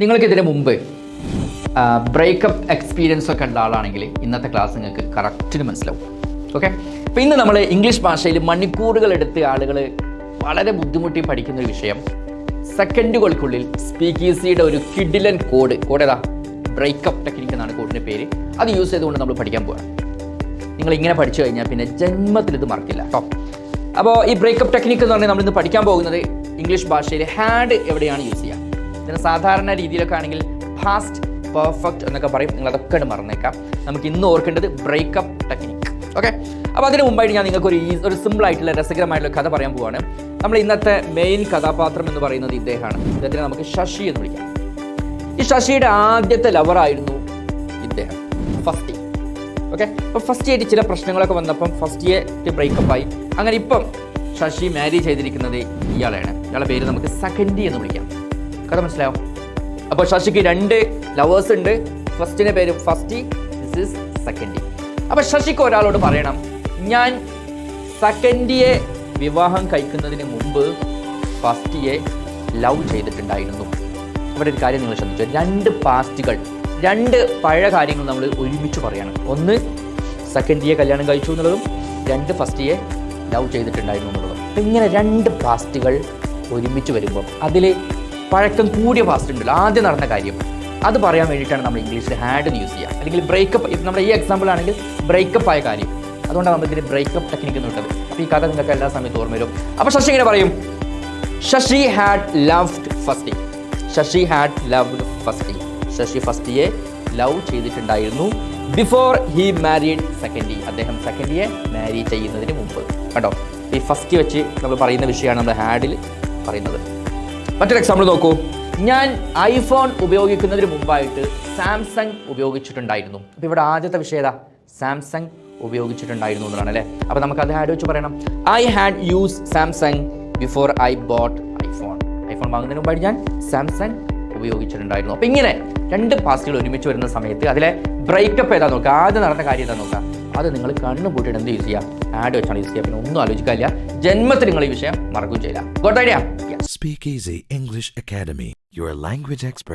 നിങ്ങൾക്ക് ഇതിനു മുമ്പ് ബ്രേക്കപ്പ് എക്സ്പീരിയൻസ് ഒക്കെ ഉള്ള ആളാണെങ്കിൽ ഇന്നത്തെ ക്ലാസ് നിങ്ങൾക്ക് കറക്റ്റിന് മനസ്സിലാവും. ഓക്കെ അപ്പോൾ ഇന്ന് നമ്മൾ ഇംഗ്ലീഷ് ഭാഷയിൽ മണിക്കൂറുകൾ എടുത്ത് ആളുകൾ വളരെ ബുദ്ധിമുട്ടി പഠിക്കുന്ന ഒരു വിഷയം. സെക്കൻഡുകൾക്കുള്ളിൽ സ്പീക്കീസിയുടെ ഒരു കിഡിലൻ കോഡ് കോഡ് ഏതാ? ബ്രേക്കപ്പ് ടെക്നിക് എന്നാണ് കോഡിന്റെ പേര്. അത് യൂസ് ചെയ്തുകൊണ്ട് നമ്മൾ പഠിക്കാൻ പോവുകയാണ് നിങ്ങൾ ഇങ്ങനെ പഠിച്ചു കഴിഞ്ഞാൽ പിന്നെ ജന്മത്തിൽ ഇത് മറക്കില്ല കേട്ടോ അപ്പോൾ ഈ ബ്രേക്കപ്പ് ടെക്നിക്ക് എന്ന് പറഞ്ഞാൽ നമ്മൾ ഇന്ന് പഠിക്കാൻ പോകുന്നത് ഇംഗ്ലീഷ് ഭാഷയിൽ ഹാഡ് എവിടെയാണ് യൂസ് ചെയ്യുക ഇതിന് സാധാരണ രീതിയിലൊക്കെ ആണെങ്കിൽ ഫാസ്റ്റ് പെർഫെക്റ്റ് എന്നൊക്കെ പറയും. നിങ്ങൾ അതൊക്കെ മറന്നേക്കാം. നമുക്ക് ഇന്ന് ഓർക്കേണ്ടത് ബ്രേക്കപ്പ് ടെക്നിക്ക് ഓക്കെ അപ്പോൾ അതിന് മുമ്പായിട്ട് ഞാൻ നിങ്ങൾക്ക് ഒരു ഈ ഒരു സിമ്പിൾ ആയിട്ടുള്ള രസകരമായിട്ടുള്ള കഥ പറയാൻ പോവാണ്. നമ്മൾ ഇന്നത്തെ മെയിൻ കഥാപാത്രം എന്ന് പറയുന്നത് ഇദ്ദേഹമാണ്. ഇദ്ദേഹത്തിനെ നമുക്ക് ശശി എന്ന് വിളിക്കാം. ഈ ശശിയുടെ ആദ്യത്തെ ലവറായിരുന്നു ഇദ്ദേഹം. ഫസ്റ്റ് ഓക്കെ അപ്പോൾ ഫസ്റ്റ് ആയിട്ട് ചില പ്രശ്നങ്ങളൊക്കെ വന്നപ്പം ഫസ്റ്റ് ഇയർ ബ്രേക്കപ്പ് ആയി. അങ്ങനെ ഇപ്പം ശശി മാരി ചെയ്തിരിക്കുന്നത് ഇയാളെയാണ്. ഇയാളുടെ പേര് നമുക്ക് സെക്കൻഡി എന്ന് വിളിക്കാം. കഥ മനസ്സിലാവും അപ്പോൾ ശശിക്ക് രണ്ട് ലവേഴ്സ് ഉണ്ട്. ഫസ്റ്റിന്റെ പേര് ഫസ്റ്റ് ദിസ് ഇസ് സെക്കൻഡി. അപ്പോൾ ശശിക്ക് ഒരാളോട് പറയണം ഞാൻ സെക്കൻഡിയെ വിവാഹം കഴിക്കുന്നതിന് മുമ്പ് ഫസ്റ്റിയെ ലവ് ചെയ്തിട്ടുണ്ടായിരുന്നു. അവിടെ ഒരു കാര്യം നിങ്ങൾ ശ്രദ്ധിച്ചു രണ്ട് പാസ്റ്റുകൾ രണ്ട് പഴയ കാര്യങ്ങൾ നമ്മൾ ഒരുമിച്ച് പറയണം. ഒന്ന് സെക്കൻഡിയെ കല്യാണം കഴിച്ചു എന്നുള്ളതും രണ്ട് ഫസ്റ്റിയെ ലവ് ചെയ്തിട്ടുണ്ടായിരുന്നു എന്നുള്ളതും. ഇങ്ങനെ രണ്ട് പാസ്റ്റുകൾ ഒരുമിച്ച് വരുമ്പോൾ അതിൽ പഴക്കം കൂടിയ പാസ്റ്റ് ഉണ്ടല്ലോ. ആദ്യം നടന്ന കാര്യം. അത് പറയാൻ വേണ്ടിയിട്ടാണ് നമ്മൾ ഇംഗ്ലീഷിൽ ഹാഡ് യൂസ് ചെയ്യുക. അല്ലെങ്കിൽ ബ്രേക്കപ്പ് നമ്മുടെ ഈ എക്സാമ്പിൾ ആണെങ്കിൽ ബ്രേക്കപ്പ് ആയ കാര്യം. അതുകൊണ്ടാണ് നമ്മൾ ഇതിൽ ബ്രേക്കപ്പ് ടെക്നിക്ക് എന്ന് വിട്ടത്. അപ്പോൾ ഈ കഥ നിങ്ങൾക്ക് എല്ലാ സമയത്തും ഓർമ്മ വരും. അപ്പോൾ ശശി ഇങ്ങനെ പറയും. Sasi had loved Firsty Sasi had loved Firsty Sasi ഫസ്റ്റിയെ love ചെയ്തിട്ടുണ്ടായിരുന്നു ബിഫോർ ഹി മാരീഡ് സെക്കൻഡി അദ്ദേഹം സെക്കൻഡിയെ മാരി ചെയ്യുന്നതിന് മുമ്പ്. കേട്ടോ ഈ ഫസ്റ്റ് വെച്ച് നമ്മൾ പറയുന്ന വിഷയമാണ് നമ്മൾ ഹാഡിൽ പറയുന്നത്. മറ്റൊരു എക്സാമ്പിൾ നോക്കൂ. ഞാൻ ഐഫോൺ ഉപയോഗിക്കുന്നതിന് മുമ്പായിട്ട് സാംസങ് ഉപയോഗിച്ചിട്ടുണ്ടായിരുന്നു. അപ്പോൾ ഇവിടെ ആദ്യത്തെ വിഷയം ഏതാ? സാംസങ് ഉപയോഗിച്ചിട്ടുണ്ടായിരുന്നു എന്നാണ് അല്ലേ? അപ്പോൾ നമുക്ക് അത് ആഡ് വെച്ച് പറയണം. I had use Samsung before I bought iPhone iPhone വാങ്ങുന്നതിന് മുമ്പായിട്ട് ഞാൻ സാംസങ് ഉപയോഗിച്ചിട്ടുണ്ടായിരുന്നു. അപ്പോൾ ഇങ്ങനെ രണ്ട് പാസ്റ്റുകൾ ഒരുമിച്ച് വരുന്ന സമയത്ത് അതിലെ ബ്രേക്കപ്പ് ഏതാ നോക്കുക? ആദ്യം നടന്ന കാര്യം ഏതാ നോക്കുക? അത് നിങ്ങൾ കണ്ണു പൂട്ടിയിട്ട് എന്ത് യൂസ് ചെയ്യുക ആഡ് വെച്ചാണ് യൂസ് ചെയ്യുക പിന്നെ ഒന്നും ആലോചിക്കാനില്ല. ജന്മത്തിൽ നിങ്ങൾ ഈ വിഷയം മറക്കുകയും ചെയ്യില്ല. Got idea Speak Easy English Academy, your language expert.